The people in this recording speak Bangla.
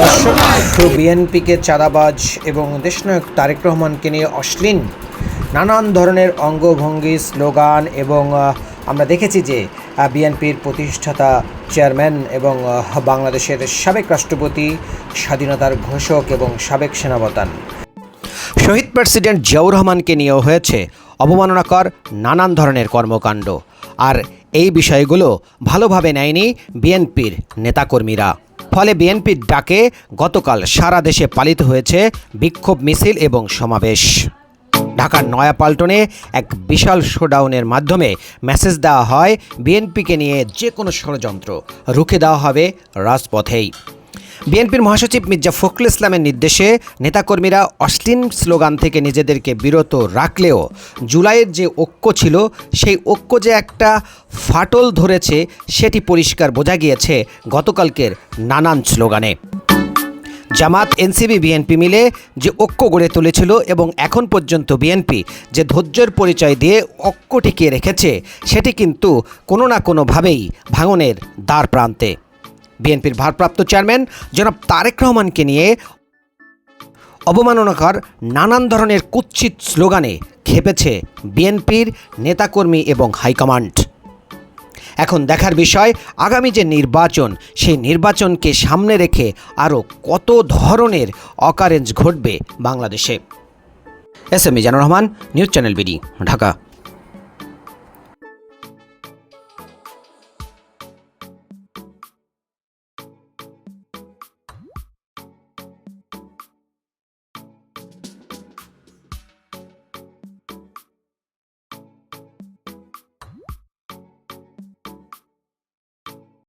দর্শক বিএনপিকে চাঁদাবাজ এবং দেশনায়ক তারেক রহমানকে নিয়ে অশ্লীল নানান ধরনের অঙ্গভঙ্গি, স্লোগান এবং আমরা দেখেছি যে বিএনপির প্রতিষ্ঠাতা চেয়ারম্যান এবং বাংলাদেশের সাবেক রাষ্ট্রপতি, স্বাধীনতার ঘোষক এবং সাবেক সেনাপ্রধান। শহীদ প্রেসিডেন্ট জিয়াউর রহমানকে নিয়েও হয়েছে অবমাননাকর নানান ধরনের কর্মকাণ্ড। আর এই বিষয়গুলো ভালোভাবে নেয়নি বিএনপির নেতাকর্মীরা। ফলে বিএনপির ডাকে গতকাল সারা দেশে পালিত হয়েছে বিক্ষোভ মিছিল এবং সমাবেশ। ঢাকার নয়াপাল্টনে এক বিশাল শোডাউনের মাধ্যমে মেসেজ দেওয়া হয়, বিএনপিকে নিয়ে যে কোনো ষড়যন্ত্র রুখে দেওয়া হবে রাজপথেই। বিএনপির মহাসচিব মির্জা ফখরুল ইসলামের নির্দেশে নেতাকর্মীরা অশ্লীল স্লোগান থেকে নিজেদেরকে বিরত রাখলেও জুলাইয়ের যে ঐক্য ছিল, সেই ঐক্য যে একটা ফাটল ধরেছে, সেটি পরিষ্কার বোঝা গিয়েছে গতকালকের নানান স্লোগানে। জামাত এনসিবি বিএনপি মিলে যে ঐক্য গড়ে তুলেছিল এবং এখন পর্যন্ত বিএনপি যে ধৈর্যের পরিচয় দিয়ে ঐক্য টিকিয়ে রেখেছে, সেটি কিন্তু কোনো না কোনোভাবেই ভাঙনের দ্বার প্রান্তে। বিএনপির ভারপ্রাপ্ত চেয়ারম্যান জনাব তারেক রহমানকে নিয়ে অবমাননাকর নানান ধরনের কুৎসিত স্লোগানে খেপেছে বিএনপির নেতাকর্মী এবং হাইকমান্ড। এখন দেখার বিষয়, আগামী যে নির্বাচন, সেই নির্বাচনকে সামনে রেখে আরও কত ধরনের অকারেঞ্জ ঘটবে বাংলাদেশে? S M Januar Rahman, news channel BD, Dhaka.